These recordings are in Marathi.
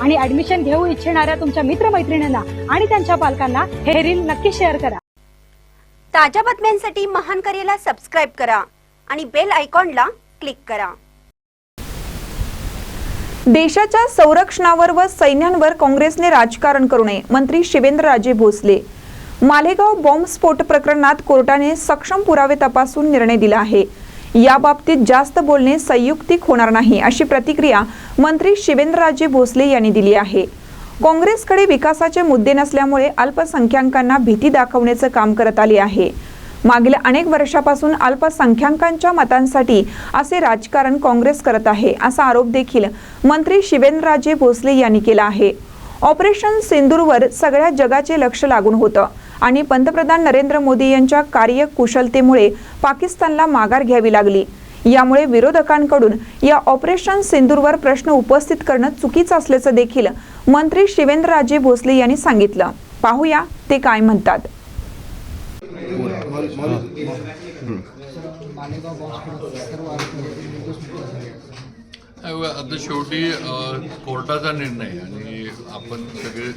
आणि ऍडमिशन घेऊ इच्छिणाऱ्या तुमच्या मित्रमैत्रिणींना आणि त्यांच्या पालकांना हे रील नक्की शेअर करा. ताज्या बातम्यांसाठी महान करेला सबस्क्राईब करा आणि बेल आयकॉनला क्लिक करा. देशाच्या संरक्षणावर व सैन्यांवर काँग्रेसने राजकारण करू नये मंत्री शिवेंद्रराजे भोसले. मालेगाव बॉम्बस्फोट प्रकरणात कोर्टाने सक्षम पुरावे तपासून निर्णय दिला आहे. याबाबतीत जास्त बोलणे संयुक्तिक होणार नाही अशी प्रतिक्रिया मंत्री शिवेंद्रराजे भोसले यांनी दिली आहे. काँग्रेसकडे विकासाचे मुद्दे नसल्यामुळे अल्पसंख्याकांना भीती दाखवण्याचं काम करत आले आहे. मागील अनेक वर्षापासून अल्पसंख्याकांच्या मतांसाठी असे राजकारण काँग्रेस करत आहे असा आरोप देखील मंत्री शिवेंद्रराजे भोसले यांनी केला आहे. ऑपरेशन सिंदूरवर सगळ्या जगाचे लक्ष लागून होतं. आणि पंतप्रधान नरेंद्र मोदी यांच्या कार्यकुशलतेमुळे पाकिस्तानला माघार घ्यावी लागली. यामुळे विरोधकांकडून या ऑपरेशन सिंदूरवर प्रश्न उपस्थित करणं चुकीचं असल्याचं देखील मंत्री शिवेंद्रराजे भोसले यांनी सांगितलं. पाहूया ते काय म्हणतात. मालेगाव बॉम्बस्फोट सर्व आरोपी निर्दोष मुक्त झाले अ, आता शेवटी कोर्टाचा निर्णय आणि आपण सगळे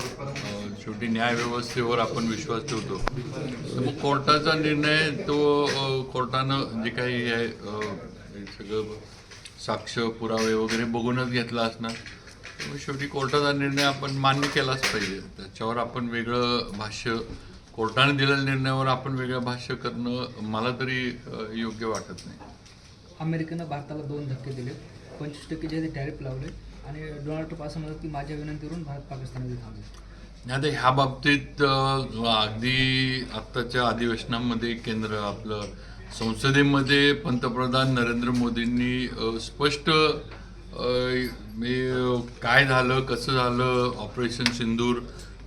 शेवटी न्यायव्यवस्थेवर आपण विश्वास ठेवतो. तर मग कोर्टाचा निर्णय तो कोर्टानं जे काही आहे हे सगळं साक्ष पुरावे वगैरे बघूनच घेतला असणार. मग शेवटी कोर्टाचा निर्णय आपण मान्य केलाच पाहिजे. त्याच्यावर आपण वेगळं भाष्य कोर्टाने दिलेल्या निर्णयावर आपण वेगळं भाष्य करणं मला तरी योग्य वाटत नाही. अमेरिकेनं भारताला दोन धक्के दिले पंचवीस टक्के जे टॅरिफ लावले. आणि डोनाल्ड ट्रम्प असं म्हणतात की माझ्या विनंतीवरून भारत पाकिस्तानमध्ये थांबले. आता ह्या बाबतीत अगदी आत्ताच्या अधिवेशनामध्ये केंद्र आपलं संसदेमध्ये पंतप्रधान नरेंद्र मोदींनी स्पष्ट काय झालं कसं झालं ऑपरेशन सिंदूर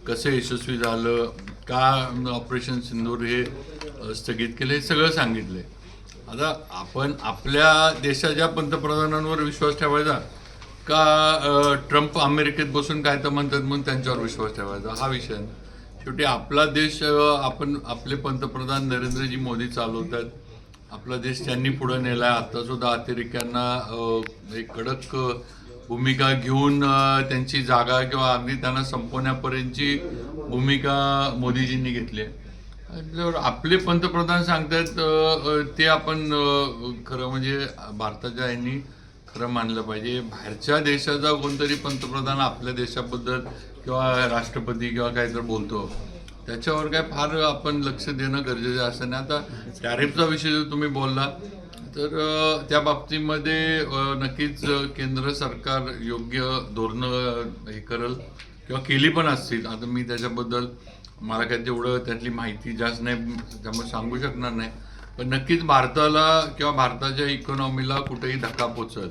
कसं यशस्वी झालं का ऑपरेशन सिंदूर हे स्थगित केलं हे सगळं सांगितलं आता आपण आपल्या देशाच्या पंतप्रधानांवर विश्वास ठेवायचा का ट्रम्प अमेरिकेत बसून काय तर म्हणतात म्हणून त्यांच्यावर विश्वास ठेवायचा? हा विषय शेवटी आपला देश आपण आपले पंतप्रधान नरेंद्रजी मोदी चालवतात. आपला देश त्यांनी पुढे नेला आहे आत्तासुद्धा अतिरेक्यांना एक कडक भूमिका घेऊन त्यांची जागा किंवा अगदी त्यांना संपवण्यापर्यंतची भूमिका मोदीजींनी घेतली आहे. जर आपले पंतप्रधान सांगतात ते आपण खरं म्हणजे भारताच्या यांनी खरं मानलं पाहिजे. बाहेरच्या देशाचा कोणतरी पंतप्रधान आपल्या देशाबद्दल किंवा राष्ट्रपती किंवा काहीतरी बोलतो त्याच्यावर काय फार आपण लक्ष देणं गरजेचं असं नाही. आता टॅरिफचा विषय जर तुम्ही बोलला तर त्या बाबतीमध्ये नक्कीच केंद्र सरकार योग्य धोरणं हे करल किंवा केली पण असतील. आता मी त्याच्याबद्दल मला काय तेवढं त्यातली माहिती जास्त नाही त्यामुळे सांगू शकणार नाही. पण नक्कीच भारताला किंवा भारताच्या इकॉनॉमीला कुठेही धक्का पोचल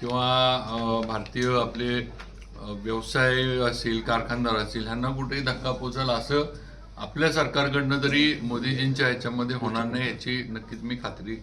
किंवा भारतीय आपले व्यवसाय असतील कारखानदार असतील ह्यांना कुठेही धक्का पोचल असं आपल्या सरकारकडनं तरी मोदीजींच्या ह्याच्यामध्ये होणार नाही याची नक्कीच मी खात्री